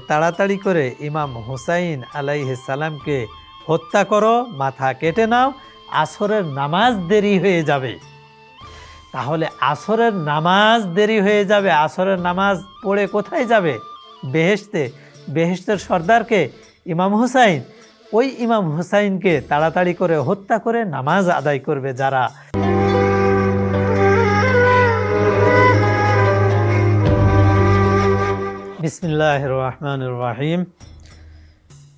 তাড়াতাড়ি করে ইমাম হুসাইন সালামকে হত্যা করো, মাথা কেটে নাও, আসরের নামাজ দেরি হয়ে যাবে। তাহলে আসরের নামাজ দেরি হয়ে যাবে, আসরের নামাজ পড়ে কোথায় যাবে? বেহেশতে, বেহেশতের সর্দারকে, ইমাম হুসাইন, ওই ইমাম হুসাইনকে তাড়াতাড়ি করে হত্যা করে নামাজ আদায় করবে যারা বিসমিল্লাহ রহমান রাহিম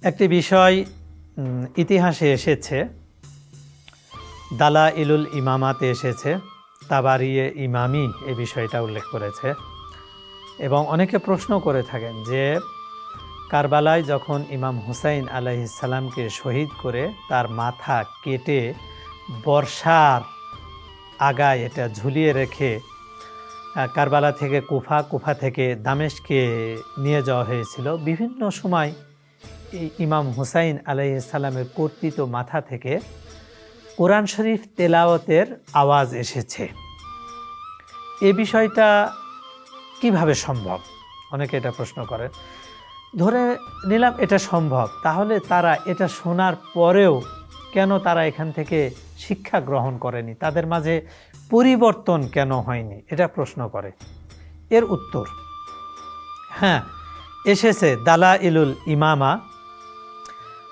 একটি বিষয় ইতিহাসে এসেছে। দালা ইলুল ইমামাতে এসেছে। তাবারিয়ে ইমামি এ বিষয়টা উল্লেখ করেছে। এবং অনেকে প্রশ্ন করে থাকেন যে, কারবালায় যখন ইমাম হুসাইন আলাইসাল্লামকে শহীদ করে তার মাথা কেটে বর্ষার আগায় এটা ঝুলিয়ে রেখে কারবালা থেকে কুফা কুফা থেকে দামেশকে নিয়ে যাওয়া হয়েছিল। বিভিন্ন সময় ইমাম হুসাইন আলাইসাল্লামের কর্তৃত মাথা থেকে কোরআন শরীফ তেলাওয়াতের আওয়াজ এসেছে। এ বিষয়টা কীভাবে সম্ভব? অনেকে এটা প্রশ্ন করেন। ধরে নিলাম এটা সম্ভব, তাহলে তারা এটা শোনার পরেও কেন তারা এখান থেকে শিক্ষা গ্রহণ করেনি। তাদের মাঝে পরিবর্তন কেন হয়নি? এটা প্রশ্ন করে। এর উত্তর। হ্যাঁ এসেছে দালা ইলুল ইমামা।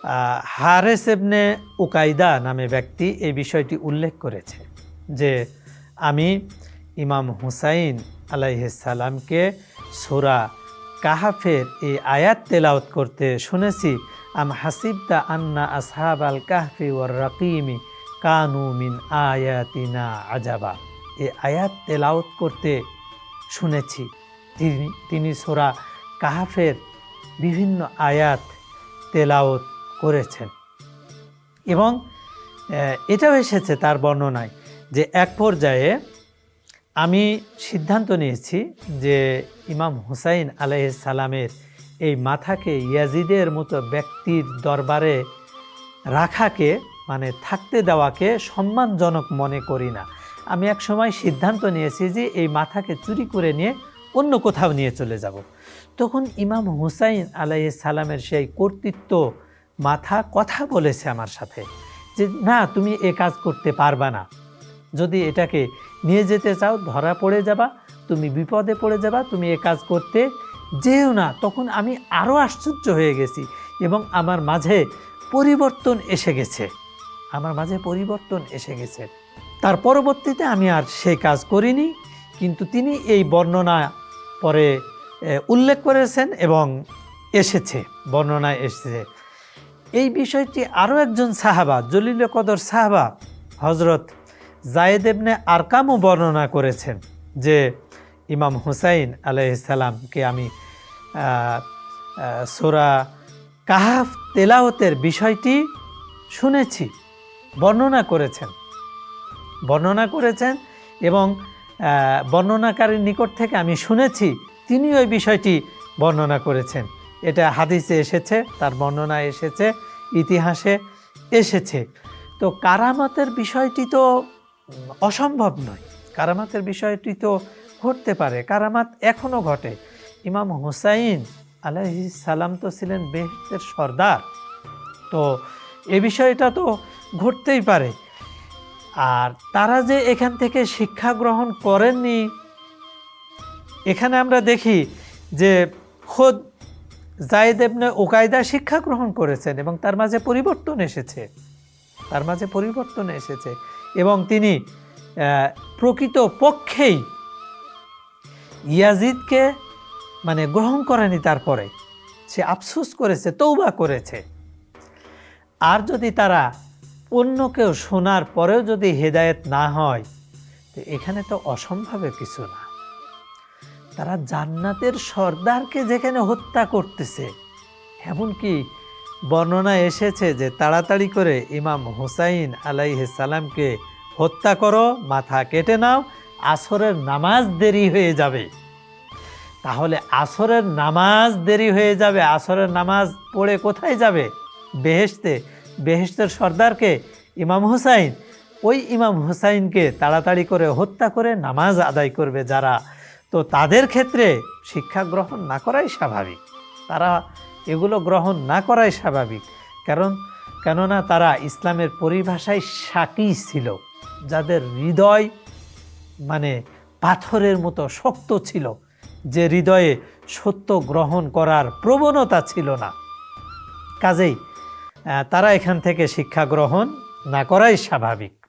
আহ, হারেস এবনে উকাইদা নামে ব্যক্তি এই বিষয়টি উল্লেখ করেছে যে আমি ইমাম হুসাইন আলাইসালামকে সুরা কাহাফের এই আয়াত তেলাওত করতে শুনেছি আম হাসিবদা আন্না আসহাব আল কাহফি ওয়ার রাকিমি কানু মিন আয়াতিনা আজাবা। এই আয়াত তেলাওত করতে শুনেছি। তিনি তিনি সোরা কাহাফের বিভিন্ন আয়াত তেলাওত করেছেন। এবং এটাও এসেছে তার বর্ণনায় যে এক পর্যায়ে আমি সিদ্ধান্ত নিয়েছি যে ইমাম হুসাইন সালামের এই মাথাকে ইয়াজিদের মতো ব্যক্তির দরবারে রাখাকে মানে থাকতে দেওয়াকে সম্মানজনক মনে করি না। আমি এক সময় সিদ্ধান্ত নিয়েছি যে এই মাথাকে চুরি করে নিয়ে অন্য কোথাও নিয়ে চলে যাব। তখন ইমাম হুসাইন সালামের সেই কর্তৃত্ব মাথা কথা বলেছে আমার সাথে যে, না, তুমি এ কাজ করতে পারবা না। যদি এটাকে নিয়ে যেতে চাও, ধরা পড়ে যাবা, তুমি বিপদে পড়ে যাবা, তুমি এ কাজ করতে যেও না। তখন আমি আরও আশ্চর্য হয়ে গেছি এবং আমার মাঝে পরিবর্তন এসে গেছে। আমার মাঝে পরিবর্তন এসে গেছে। তার পরবর্তীতে আমি আর সেই কাজ করিনি, কিন্তু তিনি এই বর্ণনা পরে উল্লেখ করেছেন এবং এসেছে, বর্ণনায় এসেছে। এই বিষয়টি আরও একজন সাহাবা, জলিল কদর সাহাবা হজরত জায়েদ এবনে আরকামও বর্ণনা করেছেন যে ইমাম হুসাইন আলাইসালামকে আমি সোরা কাহাফ তেলাওতের বিষয়টি শুনেছি। বর্ণনা করেছেন। বর্ণনা করেছেন এবং বর্ণনাকারীর নিকট থেকে আমি শুনেছি তিনি ওই বিষয়টি বর্ণনা করেছেন। এটা হাদিসে এসেছে, তার বর্ণনা এসেছে, ইতিহাসে এসেছে। তো কারামাতের বিষয়টি তো অসম্ভব নয়। কারামাতের বিষয়টি তো ঘটতে পারে। কারামাত এখনও ঘটে। ইমাম হুসাইন আলাইহি সালাম তো ছিলেন বেহেশতের সর্দার। তো এ বিষয়টা তো ঘটতেই পারে। আর তারা যে এখান থেকে শিক্ষা গ্রহণ করেননি, এখানে আমরা দেখি যে খোদ জায়েদ এবনে ওকায়দা শিক্ষা গ্রহণ করেছেন এবং তার মাঝে পরিবর্তন এসেছে। তার মাঝে পরিবর্তন এসেছে এবং তিনি প্রকৃত পক্ষেই ইয়াজিদকে মানে গ্রহণ করেনি তারপরে। সে আফসোস করেছে তৌবা করেছে। আর যদি তারা অন্য কেউ শোনার পরেও যদি হেদায়েত না হয়, তো এখানে তো অসম্ভবের কিছু না। তারা জান্নাতের সর্দারকে যেখানে হত্যা করতেছে, এমনকি বর্ণনা এসেছে যে তাড়াতাড়ি করে ইমাম হুসাইন আলাইহে সালামকে হত্যা করো, মাথা কেটে নাও, আসরের নামাজ দেরি হয়ে যাবে। তাহলে আসরের নামাজ দেরি হয়ে যাবে, আসরের নামাজ পড়ে কোথায় যাবে? বেহেশতে বেহেশতের সর্দারকে, ইমাম হুসাইন, ওই ইমাম হুসাইনকে তাড়াতাড়ি করে হত্যা করে নামাজ আদায় করবে যারা। তো তাদের ক্ষেত্রে শিক্ষা গ্রহণ না করাই স্বাভাবিক। তারা এগুলো গ্রহণ না করাই স্বাভাবিক। কারণ, কেননা তারা ইসলামের পরিভাষায় সাকি ছিল। যাদের হৃদয় মানে পাথরের মতো শক্ত ছিল। যে হৃদয়ে সত্য গ্রহণ করার প্রবণতা ছিল না। কাজেই তারা এখান থেকে শিক্ষা গ্রহণ না করাই স্বাভাবিক।